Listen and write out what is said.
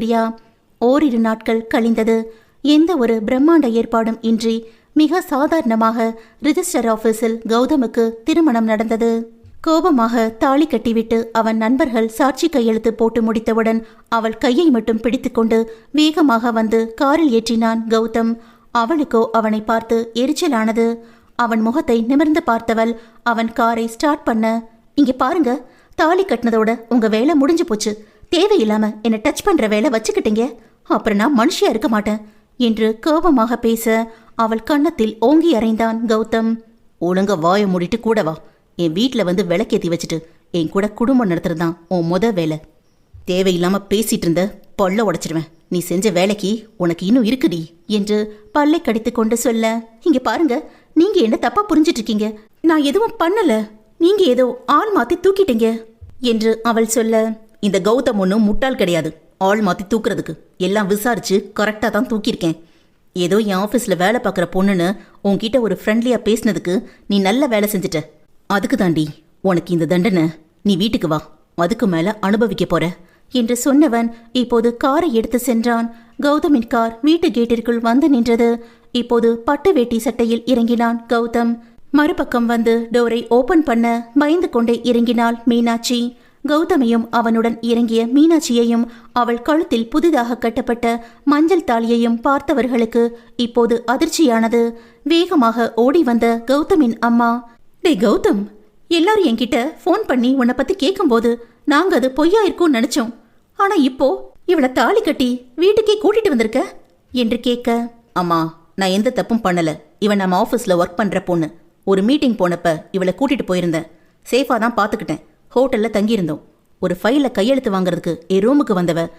பிரியா ஓரிரு நாட்கள் கழிந்தது. எந்த ஒரு பிரம்மாண்ட ஏற்பாடும் இன்றி மிக சாதாரணமாக ரிஜிஸ்டர் ஆபீஸில் கௌதமுக்கு திருமணம் நடந்தது. கோபமாக தாலி கட்டிவிட்டு அவன் நண்பர்கள் சாட்சி கையெழுத்து போட்டு முடித்தவுடன் அவள் கையை மட்டும் பிடித்துக்கொண்டு வேகமாக வந்து காரில் ஏற்றினான் கௌதம். அவளுக்கோ அவனை பார்த்து எரிச்சலானது. அவன் முகத்தை நிமிர்ந்து பார்த்தவள் அவன் காரை ஸ்டார்ட் பண்ண இங்க பாருங்க தாலி கட்டினதோட உங்க வேலை முடிஞ்சு போச்சு. தேவையில்லாம என்னை டச் பண்ற வேலை வச்சுக்கிட்டீங்க. அப்புறம் நான் மனுஷியா இருக்க மாட்டேன் என்று கோபமாக பேச அவள் கன்னத்தில் ஓங்கி அறைந்தான் கௌதம். ஒழுங்க வாயை மூடிட்டு கூட வா. என் வீட்டில் வந்து விளக்கேத்தி வச்சுட்டு என் கூட குடும்பம் நடத்துறது தான் உன் முத வேலை. தேவையில்லாம பேசிட்டு இருந்த பல்ல உடைச்சிடுவேன் நீ செஞ்ச வேலைக்கு உனக்கு இன்னும் இருக்குடி என்று பல்லை கடித்து கொண்டு சொல்ல இங்க பாருங்க நீங்க என்ன தப்பா புரிஞ்சிட்டு இருக்கீங்க? நான் எதுவும் பண்ணல. நீங்க ஏதோ ஆள் மாத்தி தூக்கிட்டீங்க என்று அவள் சொல்ல இந்த கௌதம் ஒன்றும் முட்டாள் கிடையாது. ஆள் மாத்தி தூக்குறதுக்கு. எல்லாம் விசாரிச்சு கரெக்டா தான் தூக்கியிருக்கேன். ஏதோ என் ஆஃபீஸில் வேலை பார்க்குற பொண்ணுன்னு உன்கிட்ட ஒரு ஃப்ரெண்ட்லியாக பேசினதுக்கு நீ நல்ல வேலை செஞ்சுட்ட. அதுக்கு தாண்டி உனக்கு இந்த தண்டனை நீ வீட்டுக்கு வா. அதுக்கு மேலே அனுபவிக்க போற. என்று சொன்னவன் இப்போது காரை எடுத்து சென்றான். கௌதமின் கார் வீட்டு கேட்டிற்குள் வந்து நின்றது. இப்போது பட்டு வேட்டி சட்டையில் இறங்கினான் கௌதம். மறுபக்கம் வந்து டோரை ஓபன் பண்ண பயந்து கொண்டே இறங்கினாள் மீனாட்சி. கௌதமையும் அவனுடன் இறங்கிய மீனாட்சியையும் அவள் கழுத்தில் புதிதாக கட்டப்பட்ட மஞ்சள் தாலியையும் பார்த்தவர்களுக்கு இப்போது அதிர்ச்சியானது. வேகமாக ஓடி வந்த கௌதமின் அம்மா டேய் கௌதம் எல்லாரும் என்கிட்ட ஃபோன் பண்ணி உன்னை பத்தி கேட்கும்போது நாங்க அது பொய்யா இருக்கும்னு நினைச்சோம். ஆனா இப்போ இவளை தாலி கட்டி வீட்டுக்கே கூட்டிட்டு வந்திருக்க? என்று கேட்க அம்மா நான் எந்த தப்பும் பண்ணல. இவன் நம்ம ஆஃபீஸ்ல ஒர்க் பண்ற பொண்ணு. ஒரு மீட்டிங் போனப்ப இவளை கூட்டிட்டு போயிருந்தேன். சேஃபா தான் பாத்துக்கிட்டேன். ஹோட்டல்ல தங்கியிருந்தோம். ஒரு ஃபைல கையெழுத்து வாங்குறதுக்கு என் ரூமுக்கு வந்தவ